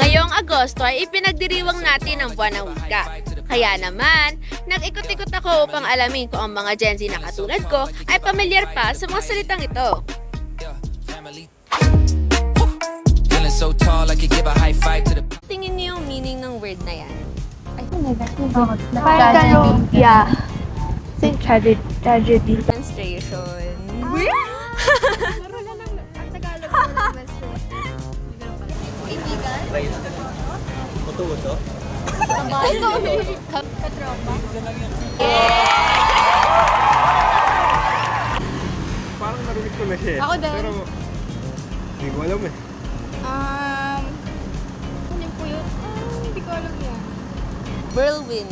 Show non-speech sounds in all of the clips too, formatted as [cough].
Ngayong Agosto ay ipinagdiriwang natin ang buwan ng wika. Kaya naman, nag-ikot-ikot ako upang alamin kung ang mga Gen Z na katulad ko ay pamilyar pa sa mga salitang ito. Tingin niyo yung meaning ng word na yan? Parang gano'n, yeah. Say tragedy. Tragedy. Demonstration. Parang narinig ko na siya. eh. Ako din. Pero, hindi ko alam eh. Um, ano po yun? Ah, hindi ko alam yan. Whirlwind.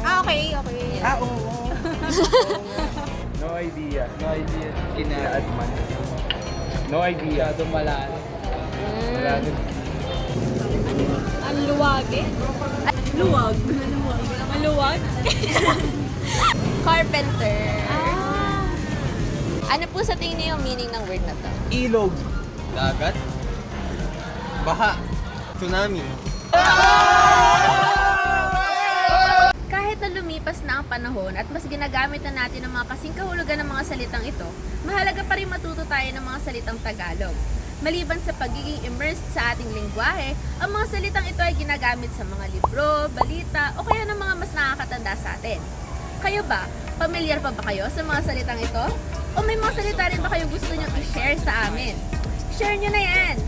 Ah, okay, okay. Ah, oo. oo. no idea. No idea. Kina-add man. No idea. Masyado malalim. Malalim. Ang luwag eh. Luwag. Maluwag. Maluwag? [laughs] Carpenter. Ah. Ano po sa tingin niyo yung meaning ng word na to? Ilog. Dagat. Baha. Tsunami. [laughs] Kahit na lumipas na ang panahon at mas ginagamit na natin ang mga kasing kahulugan ng mga salitang ito, mahalaga pa rin matuto tayo ng mga salitang Tagalog. Maliban sa pagiging immersed sa ating lingwahe, ang mga salitang ito ay ginagamit sa mga libro, balita, o kaya ng mga mas nakakatanda sa atin. Kayo ba? Pamilyar pa ba kayo sa mga salitang ito? O may mga salita rin ba kayo gusto nyo i-share sa amin? Share nyo na yan!